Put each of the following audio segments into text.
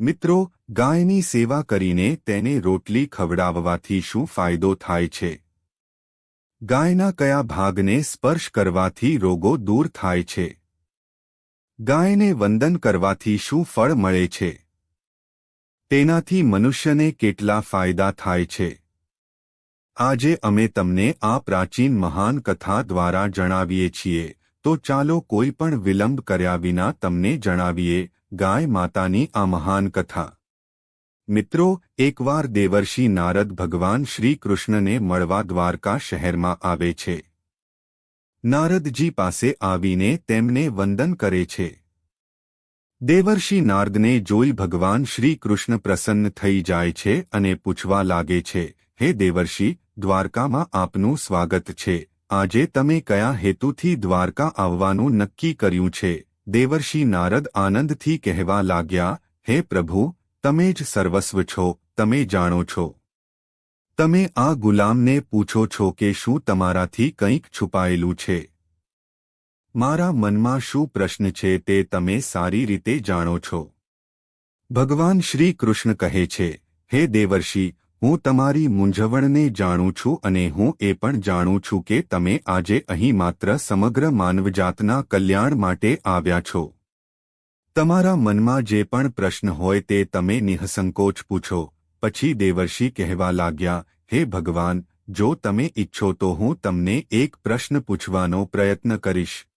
મિત્રો, ગાયની સેવા કરીને તેને રોટલી ખવડાવવાથી શું ફાયદો થાય છે? ગાયના કયા ભાગને સ્પર્શ કરવાથી રોગો દૂર થાય છે? ગાયને વંદન કરવાથી શું ફળ મળે છે? તેનાથી મનુષ્યને કેટલા ફાયદા થાય છે? આજે અમે તમને આ પ્રાચીન મહાન કથા દ્વારા જણાવીએ છીએ, તો ચાલો કોઈ પણ વિલંબ કર્યા વિના તમને જણાવીએ ગાય માતાની આ મહાન કથા. મિત્રો, એકવાર દેવર્ષિ નારદ ભગવાન શ્રી કૃષ્ણને મળવા દ્વારકા શહેરમાં આવે છે. નારદજી પાસે આવીને તેમને વંદન કરે છે. દેવર્ષિ નારદને જોઈ ભગવાન શ્રી કૃષ્ણ પ્રસન્ન થઈ જાય છે અને પૂછવા લાગે છે, હે દેવર્ષિ, દ્વારકામાં આપનું સ્વાગત છે. આજે તમે કયા હેતુથી દ્વારકા આવવાનું નક્કી કર્યું છે? દેવર્ષિ નારદ આનંદથી કહેવા લાગ્યા, હે પ્રભુ, તમે જ સર્વસ્વ છો, તમે જાણો છો. તમે આ ગુલામને પૂછો છો કે શું તમારાથી કંઈક છુપાયેલું છે? મારા મનમાં શું પ્રશ્ન છે તે તમે સારી રીતે જાણો છો. ભગવાન શ્રી કૃષ્ણ કહે છે, હે દેવર્ષિ હું તમારી મૂંઝવણને જાણું છું અને હું એ પણ જાણું છું કે તમે આજે અહીં માત્ર સમગ્ર માનવજાતના કલ્યાણ માટે આવ્યા છો. તમારા મનમાં જે પણ પ્રશ્ન હોય તે તમે નિઃસંકોચ પૂછો. પછી દેવર્ષિ કહેવા લાગ્યા, હે ભગવાન, જો તમે ઇચ્છો તો હું તમને એક પ્રશ્ન પૂછવાનો પ્રયત્ન કરીશ.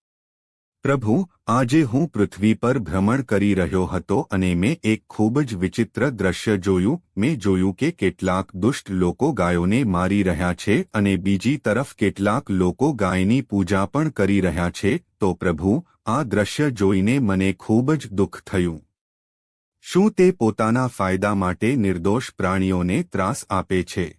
પ્રભુ, આજે હું પૃથ્વી પર ભ્રમણ કરી રહ્યો હતો અને મેં એક ખૂબ જ વિચિત્ર દ્રશ્ય જોયું. મેં જોયું કે કેટલાક દુષ્ટ લોકો ગાયોને મારી રહ્યા છે અને બીજી તરફ કેટલાક લોકો ગાયની પૂજા પણ કરી રહ્યા છે. તો પ્રભુ, આ દ્રશ્ય જોઈને મને ખૂબ જ દુઃખ થયું. શું તે પોતાના ફાયદા માટે નિર્દોષ પ્રાણીઓને ત્રાસ આપે છે?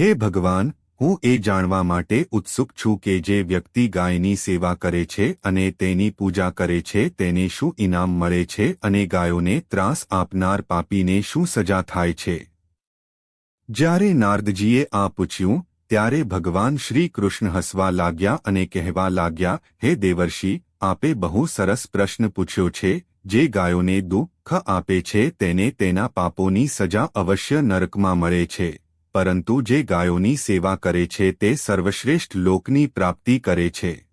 હે ભગવાન હું એ જાણવા માટે ઉત્સુક છું કે જે વ્યક્તિ ગાયની સેવા કરે છે અને તેની પૂજા કરે છે, તેને શું ઇનામ મળે છે અને ગાયોને ત્રાસ આપનાર પાપીને શું સજા થાય છે? જ્યારે નારદજીએ આ પૂછ્યું, ત્યારે ભગવાન શ્રી કૃષ્ણ હસવા લાગ્યા અને કહેવા લાગ્યા, હે દેવર્ષિ, આપે બહુ સરસ પ્રશ્ન પૂછ્યો છે, જે ગાયોને દુઃખ આપે છે, તેને તેના પાપોની સજા અવશ્ય નરકમાં મળે છે. પરંતુ જે ગાયોની સેવા કરે છે તે સર્વશ્રેષ્ઠ લોકની પ્રાપ્તિ કરે છે.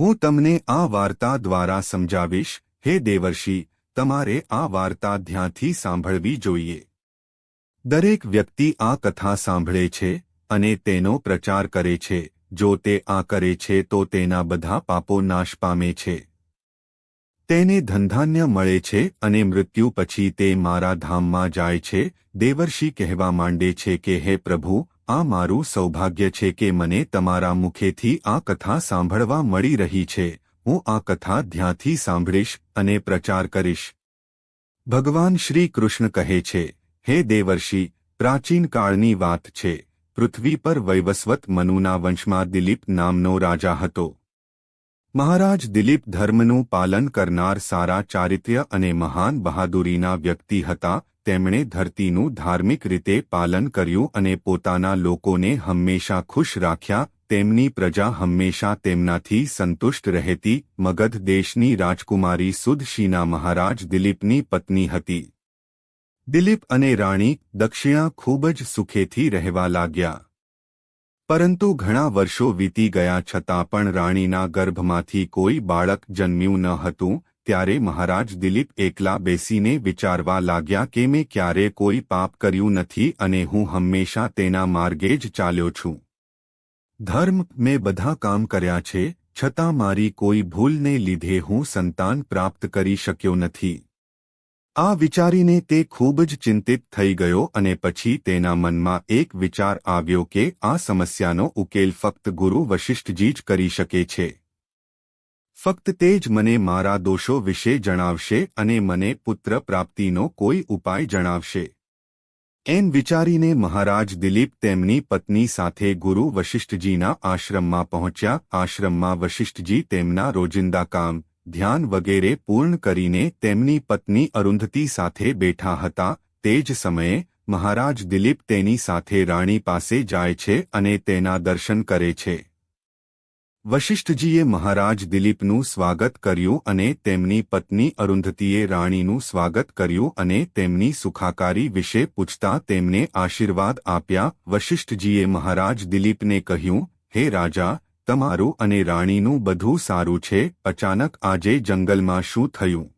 હું તમને આ વાર્તા દ્વારા સમજાવીશ, હે દેવર્ષિ, તમારે આ વાર્તા ધ્યાનથી સાંભળવી જોઈએ. દરેક વ્યક્તિ આ કથા સાંભળે છે અને તેનો પ્રચાર કરે છે. જો તે આ કરે છે તો તેના બધા પાપો નાશ પામે છે. તેને ધનધાન્ય મળે છે અને મૃત્યુ પછી તે મારા ધામમાં જાય છે, દેવર્ષિ કહેવા માંડે છે કે, હે પ્રભુ, આ મારું સૌભાગ્ય છે કે મને તમારા મુખેથી આ કથા સાંભળવા મળી રહી છે. હું આ કથા ધ્યાનથી સાંભળીશ અને પ્રચાર કરીશ. ભગવાન શ્રી કૃષ્ણ કહે છે, હે દેવર્ષિ, પ્રાચીન કાળની વાત છે. પૃથ્વી પર વૈવસ્વત મનુના વંશમાં દિલીપ નામનો રાજા હતો. મહારાજ દિલીપ ધર્મનું પાલન કરનાર સારા ચારિત્ર્ય અને મહાન બહાદુરીના વ્યક્તિ હતા, તેમણે ધરતીનું ધાર્મિક રીતે પાલન કર્યું અને પોતાના લોકોને હંમેશા ખુશ રાખ્યા, તેમની પ્રજા હંમેશા તેમનાથી સંતુષ્ટ રહેતી, મગધ દેશની રાજકુમારી સુદશીના મહારાજ દિલીપની પત્ની હતી. દિલીપ અને રાણી દક્ષિણા ખૂબ જ સુખેથી રહેવા લાગ્યા. પરંતુ ઘણા વર્ષો વીતી ગયા છતાં પણ રાણીના ગર્ભમાંથી કોઈ બાળક જન્મ્યું ન હતું, ત્યારે મહારાજ દિલીપ એકલા બેસીને વિચારવા લાગ્યા કે મેં ક્યારે કોઈ પાપ કર્યું નથી અને હું હંમેશા તેના માર્ગે જ ચાલ્યો છું. ધર્મ, મેં બધા કામ કર્યા છે, છતાં મારી કોઈ ભૂલને લીધે હું સંતાન પ્રાપ્ત કરી શક્યો નથી. આ વિચારીને તે ખૂબ જ ચિંતિત થઈ ગયો અને પછી તેના મનમાં એક વિચાર આવ્યો કે આ સમસ્યાનો ઉકેલ ફક્ત ગુરુ વશિષ્ઠજી જ કરી શકે છે. ફક્ત તે જ મને મારા દોષો વિશે જણાવશે અને મને પુત્ર પ્રાપ્તિનો કોઈ ઉપાય જણાવશે. એમ વિચારીને મહારાજ દિલીપ તેમની પત્ની સાથે ગુરુ વશિષ્ઠજીના આશ્રમમાં પહોંચ્યા. આશ્રમમાં વશિષ્ઠજી તેમના રોજિંદા કામ ધ્યાન વગેરે પૂર્ણ કરીને તેમની પત્ની અરુંધતી સાથે બેઠા હતા, તે જ સમયે મહારાજ દિલીપ તેની સાથે રાણી પાસે જાય છે અને તેના દર્શન કરે છે. વશિષ્ઠજીએ મહારાજ દિલીપનું સ્વાગત કર્યું અને તેમની પત્ની અરુંધતીએ રાણીનું સ્વાગત કર્યું અને તેમની સુખાકારી વિશે પૂછતા તેમને આશીર્વાદ આપ્યા. વશિષ્ઠજીએ મહારાજ દિલીપને કહ્યું, હે રાજા તમારું અને રાણીનું બધું સારું છે, અચાનક આજે જંગલમાં શું થયું?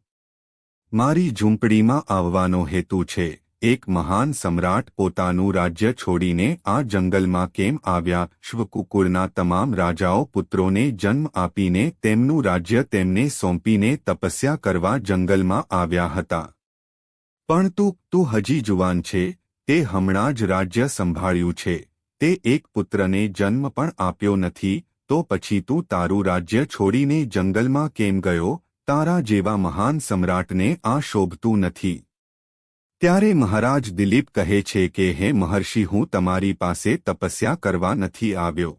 મારી ઝૂંપડીમાં આવવાનો હેતુ છે, એક મહાન સમ્રાટ પોતાનું રાજ્ય છોડીને આ જંગલમાં કેમ આવ્યા શ્વકુકુળના તમામ રાજાઓ પુત્રોને જન્મ આપીને તેમનું રાજ્ય તેમને સોંપીને તપસ્યા કરવા જંગલમાં આવ્યા હતા. પણ તું તું હજી જુવાન છે, તે હમણાં જ રાજ્ય સંભાળ્યું છે, તે એક પુત્રને જન્મ પણ આપ્યો નથી તો પછી તું તારું રાજ્ય છોડીને જંગલમાં કેમ ગયો? તારા જેવા મહાન સમ્રાટને આ શોભતું નથી. ત્યારે મહારાજ દિલીપ કહે છે કે, હે મહર્ષિ, હું તમારી પાસે તપસ્યા કરવા નથી આવ્યો.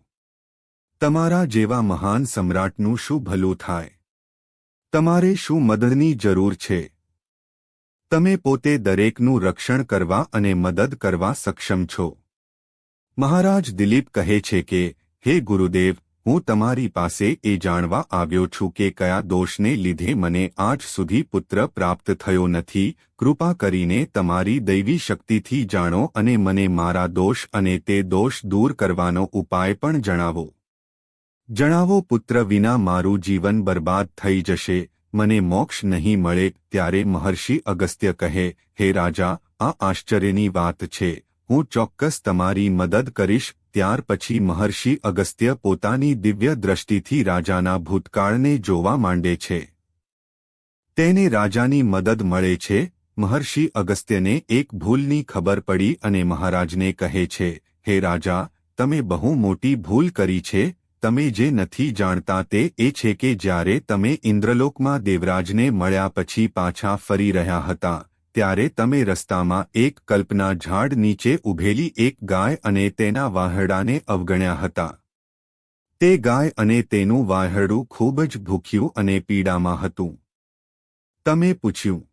તમારા જેવા મહાન સમ્રાટનું શું ભલું થાય? તમારે શું મદદની જરૂર છે? તમે પોતે દરેકનું રક્ષણ કરવા અને મદદ કરવા સક્ષમ છો. મહારાજ દિલીપ કહે છે કે, હે ગુરુદેવ હું તમારી પાસે એ જાણવા આવ્યો છું કે કયા દોષને લીધે મને આજ સુધી પુત્ર પ્રાપ્ત થયો નથી. કૃપા કરીને તમારી દૈવી શક્તિથી જાણો અને મને મારા દોષ અને તે દોષ દૂર કરવાનો ઉપાય પણ જણાવો. જણાવો, પુત્ર, વિના મારું જીવન બરબાદ થઈ જશે. મને મોક્ષ નહીં મળે ત્યારે મહર્ષિ અગસ્ત્ય કહે, હે રાજા, આ આશ્ચર્યની વાત છે. હું ચોક્કસ તમારી મદદ કરીશ, ત્યાર પછી મહર્ષિ અગસ્ત્ય પોતાની દિવ્ય દ્રષ્ટિથી રાજાના ભૂતકાળને જોવા માંડે છે. તેને રાજાની મદદ મળે છે, મહર્ષિ અગસ્ત્યને એક ભૂલની ખબર પડી અને મહારાજને કહે છે, હે રાજા, તમે બહુ મોટી ભૂલ કરી છે, તમે જે નથી જાણતા તે એ છે કે જ્યારે તમે ઇન્દ્રલોકમાં દેવરાજને મળ્યા પછી પાછા ફરી રહ્યા હતા ત્યારે તમે રસ્તામાં એક કલ્પના ઝાડ નીચે ઊભેલી એક ગાય અને તેના વાહરડાને અવગણ્યા હતા. તે ગાય અને તેનું વાહરડું ખૂબ જ ભૂખ્યું અને પીડામાં હતું. તમે પૂછ્યું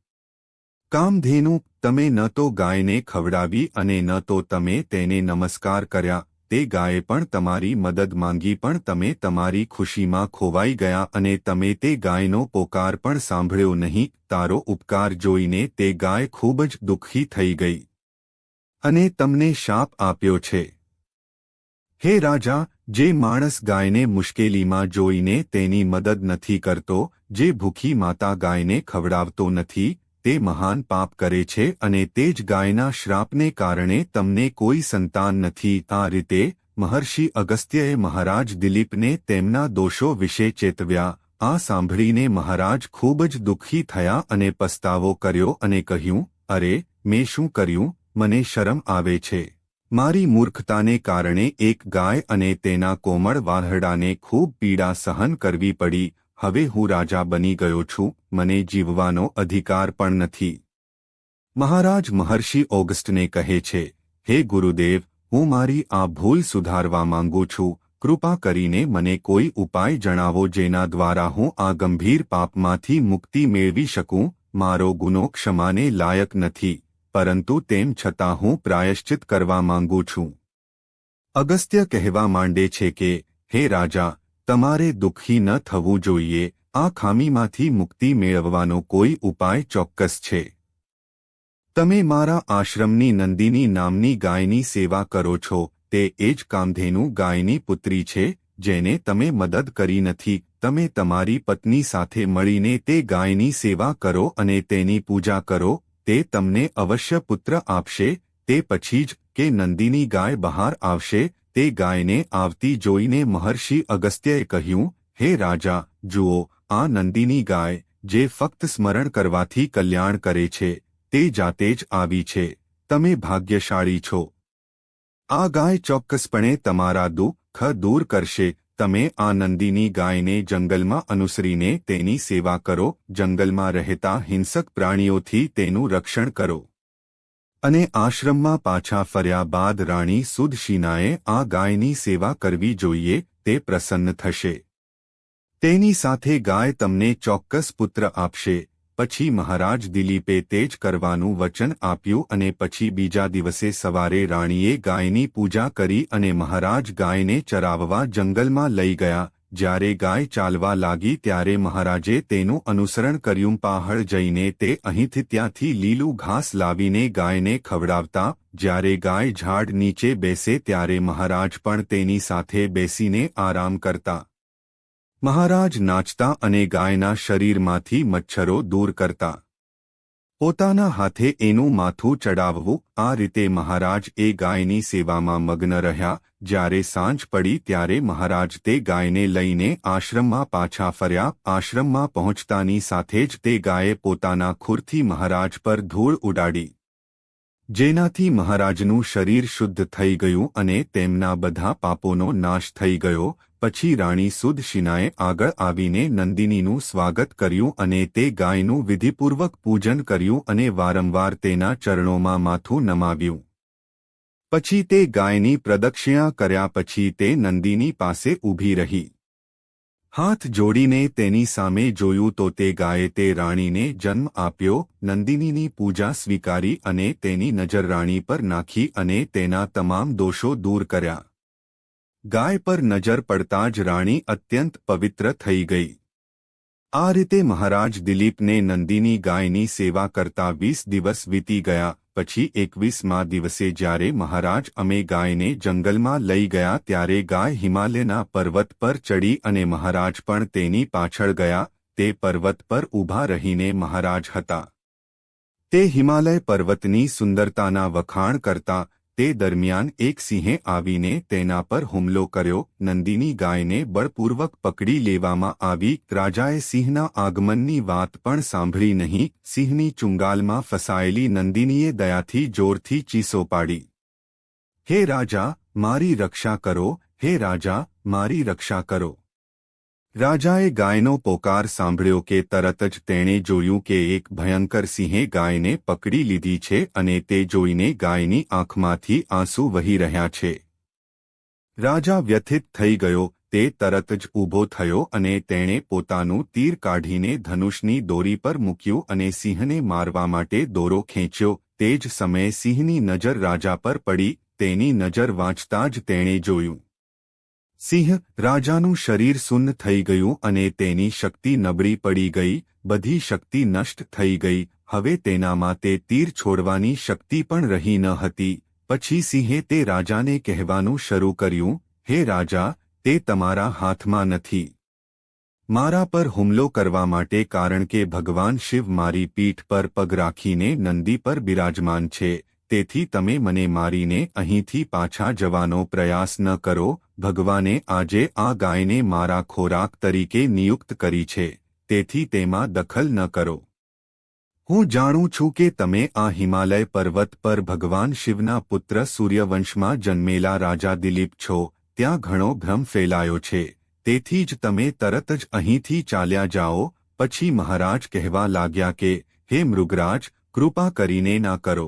કામધેનુ તમે ન તો ગાયને ખવડાવી અને ન તો તમે તેને નમસ્કાર કર્યા તે ગાયે પણ તમારી મદદ માંગી પણ તમે તમારી ખુશીમાં ખોવાઈ ગયા અને તમે તે ગાયનો પોકાર પણ સાંભળ્યો નહીં, તારો ઉપકાર જોઈને તે ગાય ખૂબ જ દુઃખી થઈ ગઈ. અને તમને શાપ આપ્યો છે. હે રાજા, જે માણસ ગાયને મુશ્કેલીમાં જોઈને તેની મદદ નથી કરતો, જે ભૂખી માતા ગાયને ખવડાવતો નથી તે મહાન પાપ કરે છે અને તે જ ગાયના શ્રાપને કારણે તમને કોઈ સંતાન નથી. આ રીતે, મહર્ષિ અગસ્ત્યએ મહારાજ દિલીપને તેમના દોષો વિશે ચેતવ્યા. આ સાંભળીને મહારાજ ખૂબ જ દુઃખી થયા અને પસ્તાવો કર્યો અને કહ્યું, અરે, મેં શું કર્યું? મને શરમ આવે છે. મારી મૂર્ખતાને કારણે એક ગાય અને તેના કોમળ વાહડાને ખૂબ પીડા સહન કરવી પડી. હવે હું રાજા બની ગયો છું, મને જીવવાનો અધિકાર પણ નથી. મહારાજ મહર્ષિ ઓગસ્ટને કહે છે, હે ગુરુદેવ, હું મારી આ ભૂલ સુધારવા માંગુ છું, કૃપા કરીને મને કોઈ ઉપાય જણાવો જેના દ્વારા હું આ ગંભીર પાપમાંથી મુક્તિ મેળવી શકું, મારો ગુનો ક્ષમાને લાયક નથી, પરંતુ તેમ છતાં હું પ્રાયશ્ચિત કરવા માંગુ છું. અગસ્ત્ય કહેવા માંડે છે કે, હે રાજા તમારે દુઃખી ન થવું જોઈએ, આ ખામીમાંથી મુક્તિ મેળવવાનો કોઈ ઉપાય ચોક્કસ છે. તમે મારા આશ્રમની નંદિની નામની ગાયની સેવા કરો છો, તે એ જ કામધેનુ ગાયની પુત્રી છે, જેને તમે મદદ કરી નથી, તમે તમારી પત્ની સાથે મળીને તે ગાયની સેવા કરો અને તેની પૂજા કરો, તે તમને અવશ્ય પુત્ર આપશે, તે પછી જ કે નંદિની ગાય બહાર આવશે તે ગાયને આવતી જોઈને મહર્ષિ અગસ્ત્યએ કહ્યું, હે રાજા, જુઓ, આ નંદીની ગાય, જે ફક્ત સ્મરણ કરવાથી કલ્યાણ કરે છે, તે જાતે જ આવી છે. તમે ભાગ્યશાળી છો. આ ગાય ચોક્કસપણે તમારા દુઃખ દૂર કરશે. તમે આ નંદીની ગાયને જંગલમાં અનુસરીને તેની સેવા કરો. જંગલમાં રહેતા હિંસક પ્રાણીઓથી તેનું રક્ષણ કરો. અને આશ્રમમાં પાછા ફર્યા બાદ રાણી સુદશીનાએ આ ગાયની સેવા કરવી જોઈએ, તે પ્રસન્ન થશે. તેની સાથે ગાય તમને ચોક્કસ પુત્ર આપશે. પછી મહારાજ દિલીપે તે જ કરવાનું વચન આપ્યું અને પછી બીજા દિવસે સવારે રાણીએ ગાયની પૂજા કરી અને મહારાજ ગાયને ચરાવવા જંગલમાં લઈ ગયા. જ્યારે ગાય ચાલવા લાગી ત્યારે મહારાજે તેનું અનુસરણ કર્યું પહાડ જઈને તે અહીંથી ત્યાંથી લીલું ઘાસ લાવીને ગાયને ખવડાવતા, જ્યારે ગાય ઝાડ નીચે બેસે ત્યારે મહારાજ પણ તેની સાથે બેસીને આરામ કરતા. મહારાજ નાચતા અને ગાયના શરીરમાંથી મચ્છરો દૂર કરતા. પોતાના હાથે એનું માથું ચડાવવું, આ રીતે મહારાજ એ ગાયની સેવામાં મગ્ન રહ્યા, જ્યારે સાંજ પડી ત્યારે મહારાજ તે ગાયને લઈને આશ્રમમાં પાછા ફર્યા, આશ્રમમાં પહોંચતાની સાથે જ તે ગાયે પોતાના ખુરથી મહારાજ પર ધૂળ ઉડાડી. જેનાથી મહારાજનું શરીર શુદ્ધ થઈ ગયું અને તેમના બધા પાપોનો નાશ થઈ ગયો પછી રાણી સુદશિનાએ આગળ આવીને નંદિનીનું સ્વાગત કર્યું અને તે ગાયનું વિધિપૂર્વક પૂજન કર્યું અને વારંવાર તેના ચરણોમાં માથું નમાવ્યું. પછી તે ગાયની પ્રદક્ષિણા કર્યા પછી તે નંદિની પાસે ઊભી રહી. હાથ જોડીને તેની સામે જોયું તો તે ગાયે તે રાણીને જન્મ આપ્યો, નંદિનીની પૂજા સ્વીકારી અને તેની નજર રાણી પર નાખી અને તેના તમામ દોષો દૂર કર્યા. ગાય પર નજર પડતા જ રાણી અત્યંત પવિત્ર થઈ ગઈ. આ રીતે મહારાજ દિલીપને નંદીની ગાયની સેવા કરતા વીસ દિવસ વીતી ગયા, પછી એકવીસમા દિવસે જ્યારે મહારાજ અમે ગાયને જંગલમાં લઈ ગયા ત્યારે ગાય હિમાલયના પર્વત પર ચડી અને મહારાજ પણ તેની પાછળ ગયા, તે પર્વત પર ઊભા રહીને મહારાજ હતા. તે હિમાલય પર્વતની સુંદરતાના વખાણ કરતા તે દરમિયાન એક સિંહે આવીને તેના પર હુમલો કર્યો. નંદીની ગાયને બળપૂર્વક પકડી લેવામાં આવી. રાજાએ સિંહના આગમનની વાત પણ સાંભળી નહીં. સિંહની ચુંગાલમાં ફસાયેલી નંદિનીએ દયાથી જોરથી ચીસો પાડી. હે રાજા, મારી રક્ષા કરો. હે રાજા, મારી રક્ષા કરો. રાજાએ ગાયનો પોકાર સાંભળ્યો કે તરત જ તેણે જોયું કે એક ભયંકર સિંહે ગાયને પકડી લીધી છે અને તે જોઈને ગાયની આંખમાંથી આંસુ વહી રહ્યા છે. રાજા વ્યથિત થઈ ગયો, તે તરત જ ઊભો થયો અને તેણે પોતાનું તીર કાઢીને ધનુષની દોરી પર મૂક્યું અને સિંહને મારવા માટે દોરો ખેંચ્યો. તે જ સમયે સિંહની નજર રાજા પર પડી, તેની નજર વાંચતા જ તેણે જોયું. સિંહ રાજાનું શરીર સુન્ન થઈ ગયું અને તેની શક્તિ નબળી પડી ગઈ, બધી શક્તિ નષ્ટ થઈ ગઈ, હવે તેનામાં તે તીર છોડવાની શક્તિ પણ રહી ન હતી. પછી સિંહે તે રાજાને કહેવાનું શરૂ કર્યું, હે રાજા, તે તમારા હાથમાં નથી. મારા પર હુમલો કરવા માટે કારણ કે ભગવાન શિવ મારી પીઠ પર પગ રાખીને નંદી પર બિરાજમાન છે. તેથી તમે મને મારીને અહીંથી પાછા જવાનો પ્રયાસ ન કરો, ભગવાને આજે આ ગાયને મારા ખોરાક તરીકે નિયુક્ત કરી છે, તેથી તેમાં દખલ ન કરો. હું જાણું છું કે તમે આ હિમાલય પર્વત પર ભગવાન શિવના પુત્ર સૂર્યવંશમાં જન્મેલા રાજા દિલીપ છો, ત્યાં ઘણો ભ્રમ ફેલાયો છે, તેથી જ તમે તરત જ અહીંથી ચાલ્યા જાઓ, પછી મહારાજ કહેવા લાગ્યા કે, હે મૃગરાજ, કૃપા કરીને ના કરો.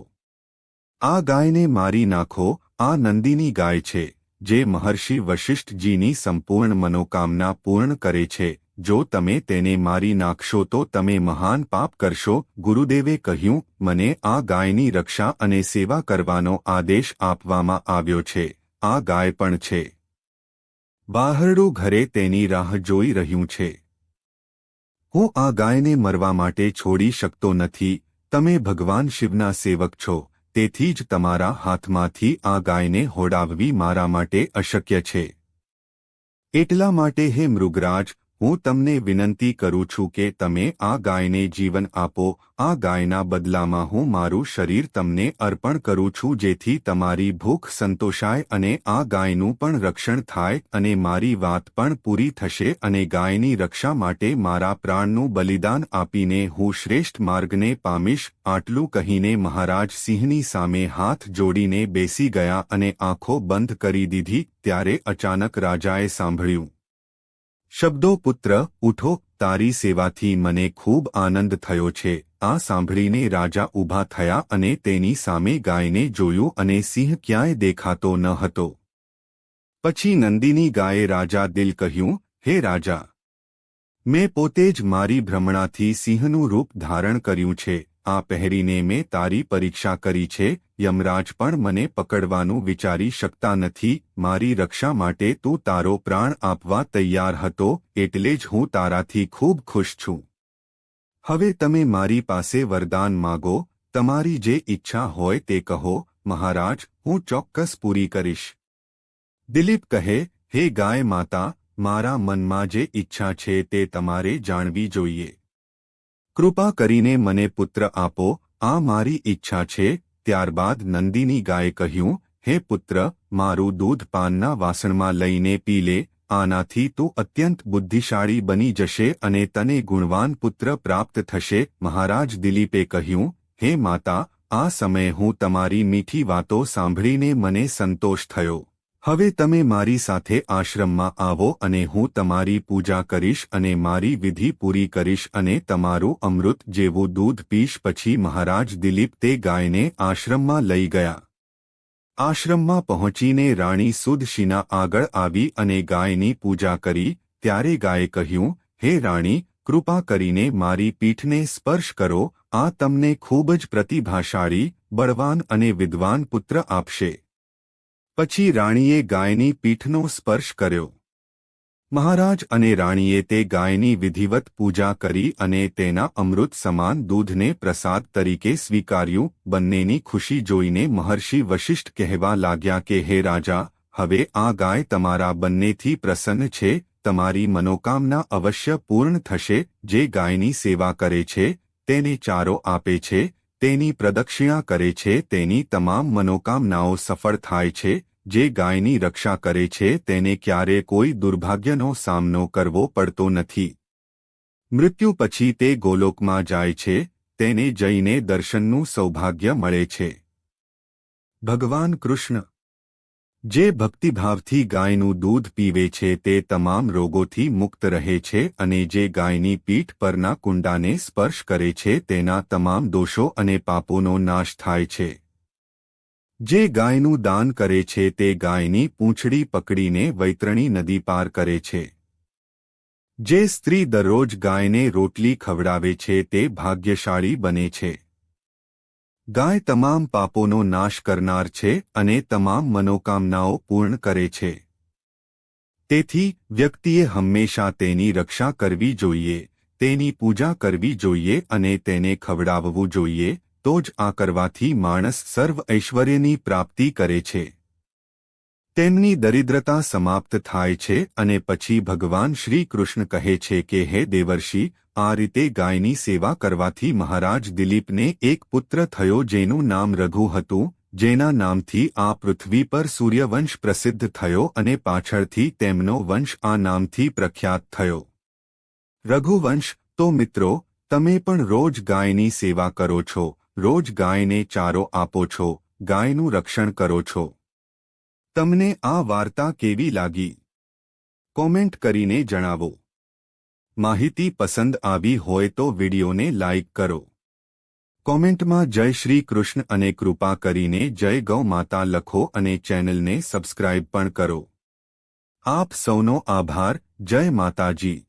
આ ગાયને મારી નાખો, આ નંદીની ગાય છે, જે મહર્ષિ વશિષ્ઠજીની સંપૂર્ણ મનોકામના પૂર્ણ કરે છે. જો તમે તેને મારી નાખશો તો તમે મહાન પાપ કરશો. ગુરુદેવે કહ્યું, મને આ ગાયની રક્ષા અને સેવા કરવાનો આદેશ આપવામાં આવ્યો છે. આ ગાય પણ છે. બહારડું ઘરે તેની રાહ જોઈ રહ્યું છે. હું આ ગાયને મરવા માટે છોડી શકતો નથી. તમે ભગવાન શિવના સેવક છો. તેથી જ તમારા હાથમાંથી આ ગાયને હોડાવવી મારા માટે અશક્ય છે. એટલા માટે હે મૃગરાજ હું તમને વિનંતી કરું છું કે તમે આ ગાયને જીવન આપો, આ ગાયના બદલામાં હું મારું શરીર તમને અર્પણ કરું છું જેથી તમારી ભૂખ સંતોષાય અને આ ગાયનું પણ રક્ષણ થાય અને મારી વાત પણ પૂરી થશે અને ગાયની રક્ષા માટે મારા પ્રાણનું બલિદાન આપીને હું શ્રેષ્ઠ માર્ગને પામીશ, આટલું કહીને મહારાજ સિંહની સામે હાથ જોડીને બેસી ગયા અને આંખો બંધ કરી દીધી, ત્યારે અચાનક રાજાએ સાંભળ્યું શબ્દો, પુત્ર, ઉઠો, તારી સેવાથી મને ખૂબ આનંદ થયો છે. આ સાંભળીને રાજા ઊભા થયા અને તેની સામે ગાયને જોયું અને સિંહ ક્યાંય દેખાતો ન હતો. પછી નંદીની ગાયે રાજા દિલ કહ્યું, હે રાજા, મેં પોતે જ મારી ભ્રમણાથી સિંહનું રૂપ ધારણ કર્યું છે. આ પહેરીને મેં તારી પરીક્ષા કરી છે, યમરાજ પણ મને પકડવાનું વિચારી શકતા નથી, મારી રક્ષા માટે તું તારો પ્રાણ આપવા તૈયાર હતો, એટલે જ હું તારાથી ખૂબ ખુશ છું. હવે તમે મારી પાસે વરદાન માગો, તમારી જે ઈચ્છા હોય તે કહો, મહારાજ, હું ચોક્કસ પૂરી કરીશ. દિલીપ કહે, હે ગાય માતા, મારા મનમાં જે ઈચ્છા છે તે તમારે જાણવી જોઈએ. કૃપા કરીને મને પુત્ર આપો, આ મારી ઈચ્છા છે, ત્યારબાદ નંદિની ગાયે કહ્યું, હે પુત્ર, મારું દૂધ પાનના વાસણમાં લઈને પી લે, આનાથી તું અત્યંત બુદ્ધિશાળી બની જશે અને તને ગુણવાન પુત્ર પ્રાપ્ત થશે. મહારાજ દિલીપે કહ્યું, હે માતા, આ સમયે હું તમારી મીઠી વાતો સાંભળીને મને સંતોષ થયો. હવે તમે મારી સાથે આશ્રમમાં આવો અને હું તમારી પૂજા કરીશ અને મારી વિધિ પૂરી કરીશ અને તમારું અમૃત જેવું દૂધ પીશ. પછી મહારાજ દિલીપ તે ગાયને આશ્રમમાં લઈ ગયા. આશ્રમમાં પહોંચીને રાણી સુદશીના આગળ આવી અને ગાયની પૂજા કરી. ત્યારે ગાયે કહ્યું, હે રાણી, કૃપા કરીને મારી પીઠને સ્પર્શ કરો. આ તમને ખૂબ જ પ્રતિભાશાળી, બળવાન અને વિદ્વાન પુત્ર આપશે. પછી રાણીએ ગાયની પીઠનો સ્પર્શ કર્યો. મહારાજ અને રાણીએ તે ગાયની વિધિવત પૂજા કરી અને તેના અમૃત સમાન દૂધને પ્રસાદ તરીકે સ્વીકાર્યું. બંનેની ખુશી જોઈને મહર્ષિ વશિષ્ઠ કહેવા લાગ્યા કે, હે રાજા, હવે આ ગાય તમારા બંનેથી પ્રસન્ન છે. તમારી મનોકામના અવશ્ય પૂર્ણ થશે. જે ગાયની સેવા કરે છે, તેને ચારો આપે છે. તેની પ્રદક્ષિણા કરે છે, તેની તમામ મનોકામનાઓ સફળ થાય છે, જે ગાયની રક્ષા કરે છે, તેને ક્યારે કોઈ દુર્ભાગ્યનો સામનો કરવો પડતો નથી. મૃત્યુ પછી તે ગોલોકમાં જાય છે, તેને જઈને દર્શનનું સૌભાગ્ય મળે છે. ભગવાન કૃષ્ણ જે ભક્તિભાવથી ગાયનું દૂધ પીવે છે તે તમામ રોગોથી મુક્ત રહે છે અને જે ગાયની પીઠ પરના કુંડાને સ્પર્શ કરે છે તેના તમામ દોષો અને પાપોનો નાશ થાય છે. જે ગાયનું દાન કરે છે તે ગાયની પૂંછડી પકડીને વૈતરણી નદી પાર કરે છે. જે સ્ત્રી દરરોજ ગાયને રોટલી ખવડાવે છે તે ભાગ્યશાળી બને છે. ગાય તમામ પાપોનો નાશ કરનાર છે અને તમામ મનોકામનાઓ પૂર્ણ કરે છે. તેથી, વ્યક્તિએ હંમેશા તેની રક્ષા કરવી જોઈએ, તેની પૂજા કરવી જોઈએ અને તેને ખવડાવવું જોઈએ, તો જ આ કરવાથી માણસ સર્વ ઐશ્વર્યની પ્રાપ્તિ કરે છે. તેમની દરિદ્રતા સમાપ્ત થાય છે અને પછી ભગવાન શ્રી કૃષ્ણ કહે છે કે, હે દેવર્ષિ આ રીતે ગાયની સેવા કરવાથી મહારાજ દિલીપને એક પુત્ર થયો જેનું નામ રઘુ હતું, જેના નામથી આ પૃથ્વી પર સૂર્યવંશ પ્રસિદ્ધ થયો અને પાછળથી તેમનો વંશ આ નામથી પ્રખ્યાત થયો. રઘુવંશ, તો મિત્રો, તમે પણ રોજ ગાયની સેવા કરો છો, રોજ ગાયને ચારો આપો છો, ગાયનું રક્ષણ કરો છો. તમને આ વાર્તા કેવી લાગી? કોમેન્ટ કરીને જણાવો. માહિતી પસંદ આવી હોય તો વિડીયોને લાઇક કરો. કોમેન્ટમાં જય શ્રી કૃષ્ણ અને કૃપા કરીને જય ગૌ માતા લખો અને ચેનલને સબસ્ક્રાઇબ પણ કરો. આપ સૌનો આભાર, જય માતાજી.